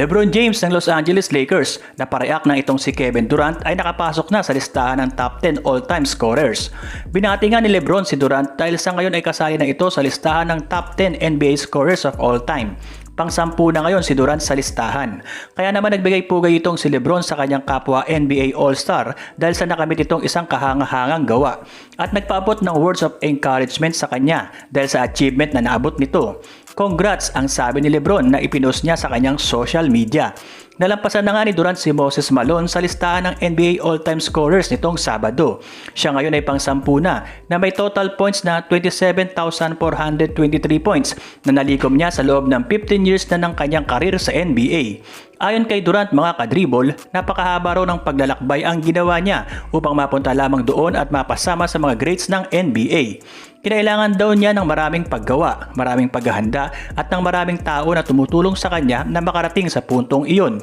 LeBron James ng Los Angeles Lakers na pareak ng itong si Kevin Durant ay nakapasok na sa listahan ng top 10 all-time scorers. Binati nga ni LeBron si Durant dahil sa ngayon ay kasali na ito sa listahan ng top 10 NBA scorers of all time. Pang-sampu na ngayon si Durant sa listahan. Kaya naman nagbigay pugay itong si Lebron sa kanyang kapwa NBA All-Star dahil sa nakamit itong isang kahangahangang gawa. At nagpaabot ng words of encouragement sa kanya dahil sa achievement na naabot nito. Congrats ang sabi ni Lebron na ipinost niya sa kanyang social media. Nalampasan na nga ni Durant si Moses Malone sa listahan ng NBA all-time scorers nitong Sabado. Siya ngayon ay pang-sampu na na may total points na 27,423 points na nalikom niya sa loob ng 15 years na ng kanyang karir sa NBA. Ayon kay Durant mga kadribol, napakahaba raw ng paglalakbay ang ginawa niya upang mapunta lamang doon at mapasama sa mga greats ng NBA. Kinailangan daw niya ng maraming paggawa, maraming paghahanda at ng maraming tao na tumutulong sa kanya na makarating sa puntong iyon.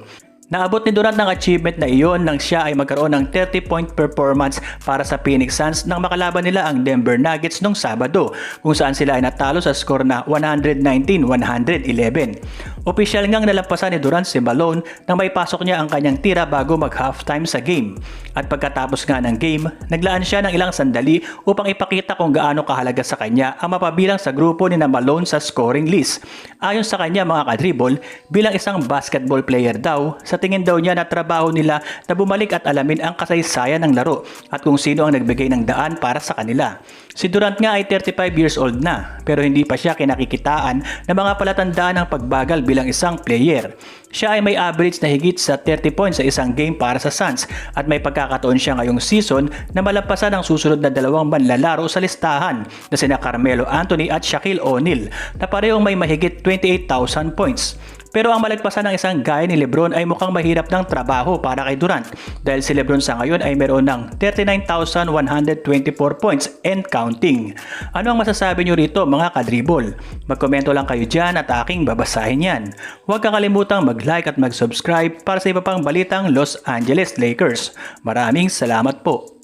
Naabot ni Durant ng achievement na iyon nang siya ay magkaroon ng 30-point performance para sa Phoenix Suns nang makalaban nila ang Denver Nuggets noong Sabado kung saan sila ay natalo sa score na 119-111. Opisyal ngang nalampasan ni Durant si Malone nang may pasok niya ang kanyang tira bago mag-halftime sa game. At pagkatapos nga ng game, naglaan siya ng ilang sandali upang ipakita kung gaano kahalaga sa kanya ang mapabilang sa grupo ni na Malone sa scoring list. Ayon sa kanya mga kadribol, bilang isang basketball player daw, tingin daw niya na trabaho nila na bumalik at alamin ang kasaysayan ng laro at kung sino ang nagbigay ng daan para sa kanila. Si Durant nga ay 35 years old na pero hindi pa siya kinakikitaan ng mga palatandaan ng pagbagal bilang isang player. Siya ay may average na higit sa 30 points sa isang game para sa Suns at may pagkakataon siya ngayong season na malampasan ang susunod na dalawang manlalaro sa listahan na sina Carmelo Anthony at Shaquille O'Neal na parehong may mahigit 28,000 points. Pero ang malagpasan ng isang gaya ni Lebron ay mukhang mahirap ng trabaho para kay Durant dahil si Lebron sa ngayon ay meron ng 39,124 points and counting. Ano ang masasabi nyo rito mga kadribol? Magkomento lang kayo dyan at aking babasahin yan. Huwag kakalimutang mag-like at mag-subscribe para sa iba pang balitang Los Angeles Lakers. Maraming salamat po.